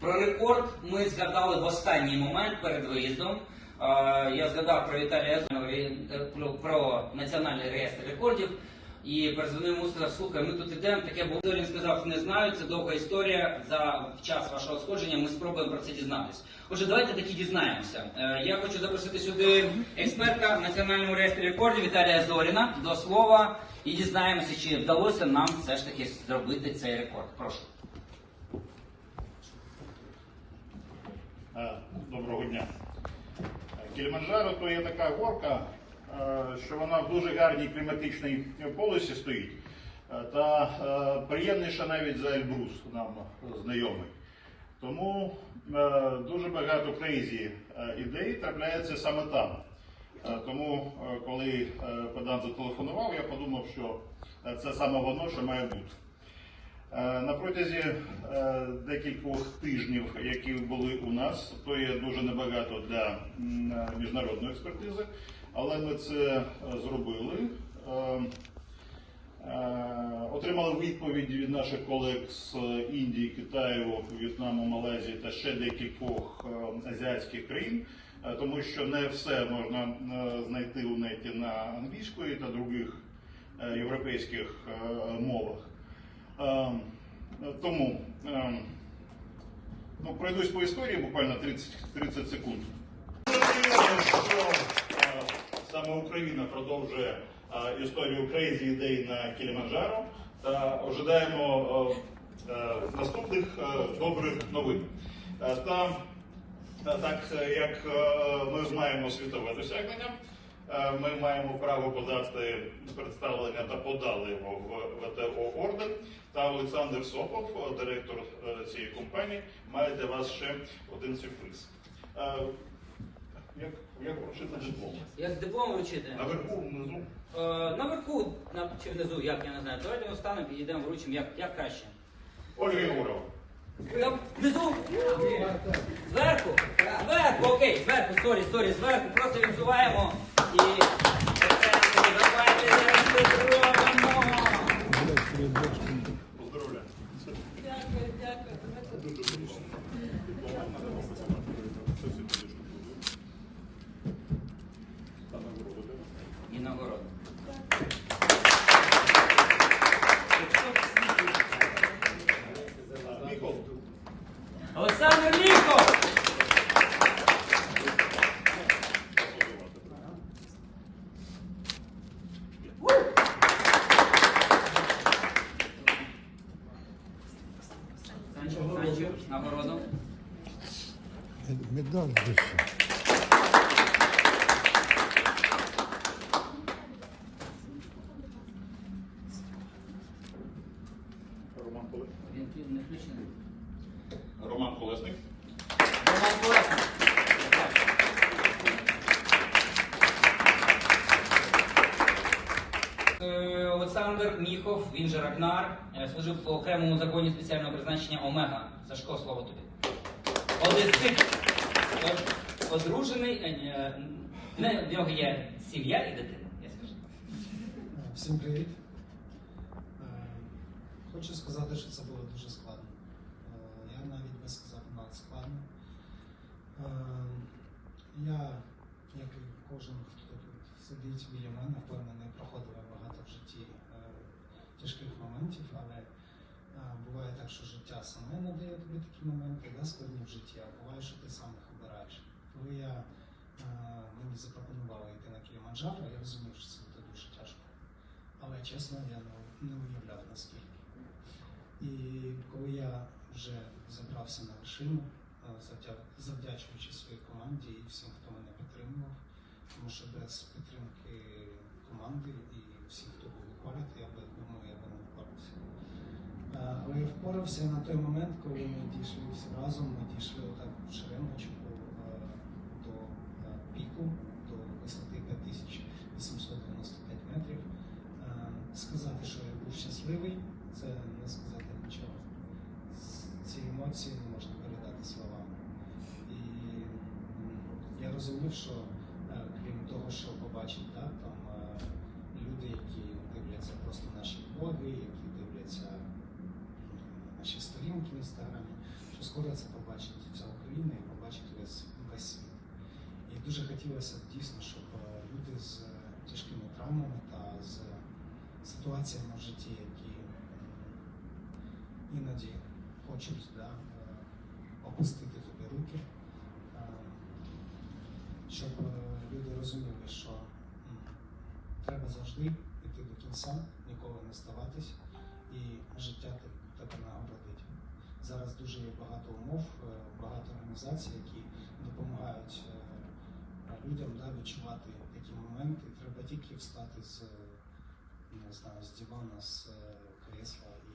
Про рекорд ми згадали в останній момент перед виїздом. Е, Я згадав про Віталія Зонова, про, національний реєстр рекордів. І перезвонив йому сказав, слухай, ми тут йдемо, таке було. Він сказав, не знаю, це довга історія. За час вашого сходження ми спробуємо про це дізнатися. Отже, давайте таки дізнаємося. Е, Я хочу запросити сюди експерта національному реєстрі рекордів Віталія Зоріна до слова і дізнаємося, чи вдалося нам все ж таки зробити цей рекорд. Прошу. Доброго дня. Е, Кіліманджаро то є така горка, е, що вона в дуже гарній кліматичній полосі стоїть. Е, Та е, приємніша навіть за Ельбрус нам знайомий. Тому е, дуже багато крейзі е, ідей трапляється саме там. Е, Тому, е, коли е, Педан зателефонував, я подумав, що е, це саме воно, що має бути. Е, На протязі е, декількох тижнів, які були у нас, то є дуже небагато для е, міжнародної експертизи, але ми це зробили. Отримали відповіді від наших колег з Індії, Китаю, В'єтнаму, Малайзії та ще декількох азіатських країн, тому що не все можна знайти у неті на англійської та других європейських мовах. Е, Тому е, ну, пройдусь по історії буквально 30, 30 секунд. Саме Україна продовжує е, історію крейзі ідей на Кіліманджаро та ожидаємо е, е, наступних добрих новин. Та так як ми маємо світове досягнення, ми маємо право подати представлення та подали його в ВТО орден. Та Олександр Сопов, е, директор е, цієї компанії, має для вас ще один сюрприз. Е, Як, як вручити диплом? Як диплом вручити? Наверху, внизу. Е, наверху на, чи внизу, як я не знаю. Давайте ми встанемо, підійдемо, вручимо, як, як краще. Ольга Єгорова. Там, внизу? Зверху? Зверху, окей, зверху, сорі, сорі, зверху. Просто відсуваємо і давайте зробимо. Поздравляю. Дякую, дякую. І нагород. Олександр Міхов! Санчо, нагороду. Медаль вище. Роман Колесник. Він не включений. Роман Колесник. Роман Колесник. Олександр Міхов, він же Рагнар, е, служив по окремому законі спеціального призначення Омега. Сашко, слово тобі. Одесит. Одружений, е, е, не, в нього є сім'я і дитина, я скажу. Всім привіт. Е, Хочу сказати, що це було дуже складно. Е, Я навіть би сказав надскладно. Е, Я, як і кожен, хто тут сидить біля мене, впевнений, проходив житті е, тяжких моментів, але е, буває так, що життя саме надає тобі такі моменти, да, складні в житті, а буває, що ти сам їх обираєш. Коли я е, мені запропонували йти на Кіліманджаро, я розумів, що це буде дуже тяжко. Але чесно, я не, уявляв наскільки. І коли я вже забрався на вершину, завдячуючи своїй команді і всім, хто мене підтримував, тому що без підтримки команди і всіх, хто був поряд, я би думаю, я би не впорався. Е, я впорався на той момент, коли ми дійшли всі разом, ми дійшли отак в Шеренгочку е, до е, піку, до висоти 5895 метрів. Е, Сказати, що я був щасливий, це не сказати нічого. Ці емоції не можна передати словами. І я розумів, що крім того, що побачить, да, там люди, які дивляться просто наші блоги, які дивляться м, наші сторінки в інстаграмі, що скоро це побачать. України і побачить весь, весь світ. І дуже хотілося дійсно, щоб е, люди з е, тяжкими травмами та з ситуаціями в житті, які іноді хочуть да, е, опустити тобі руки, щоб люди розуміли, що треба завжди йти до кінця, ніколи не здаватись, і життя те- тебе нагородить. Зараз дуже є багато умов, е, багато організацій, які допомагають е, людям да, відчувати такі моменти. Треба тільки встати з, не знаю, з дивана, з е, крісла і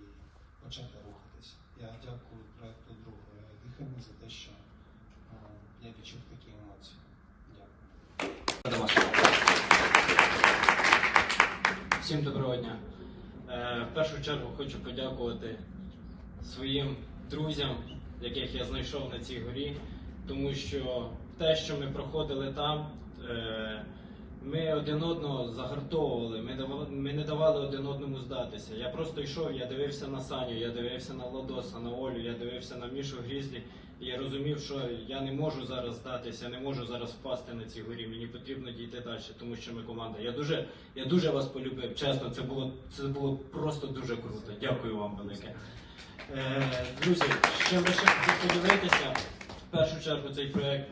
почати рухатись. Я дякую проекту Друге дихання за те, що я відчув такі емоції. Дякую. Всім доброго дня. В першу чергу хочу подякувати своїм друзям, яких я знайшов на цій горі, тому що те, що ми проходили там, е, ми один одного загартовували, ми, давали, ми не давали один одному здатися. Я просто йшов, я дивився на Саню, я дивився на Ладоса, на Олю, я дивився на Мішу Грізлі, і я розумів, що я не можу зараз здатися, я не можу зараз впасти на цій горі. Мені потрібно дійти далі, тому що ми команда. Я дуже, я дуже вас полюбив. Чесно, це було, це було просто дуже круто. Дякую вам велике. Е, друзі, ще лише хотів поділитися. В першу чергу цей проект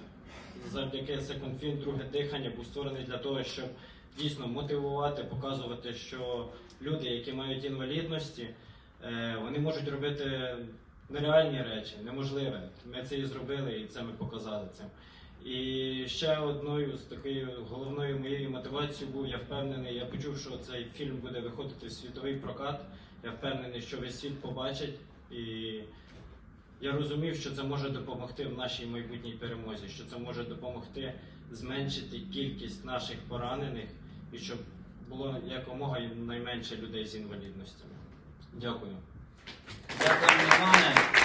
завдяки Film, друге дихання був створений для того, щоб дійсно мотивувати, показувати, що люди, які мають інвалідності, е, вони можуть робити нереальні речі, неможливе. Ми це і зробили, і це ми показали цим. І ще одною з такою головною моєю мотивацією був, я впевнений, я почув, що цей фільм буде виходити в світовий прокат. Я впевнений, що весь світ побачить. І я розумів, що це може допомогти в нашій майбутній перемозі, що це може допомогти зменшити кількість наших поранених і щоб було якомога найменше людей з інвалідностями. Дякую. Дякую, Іване.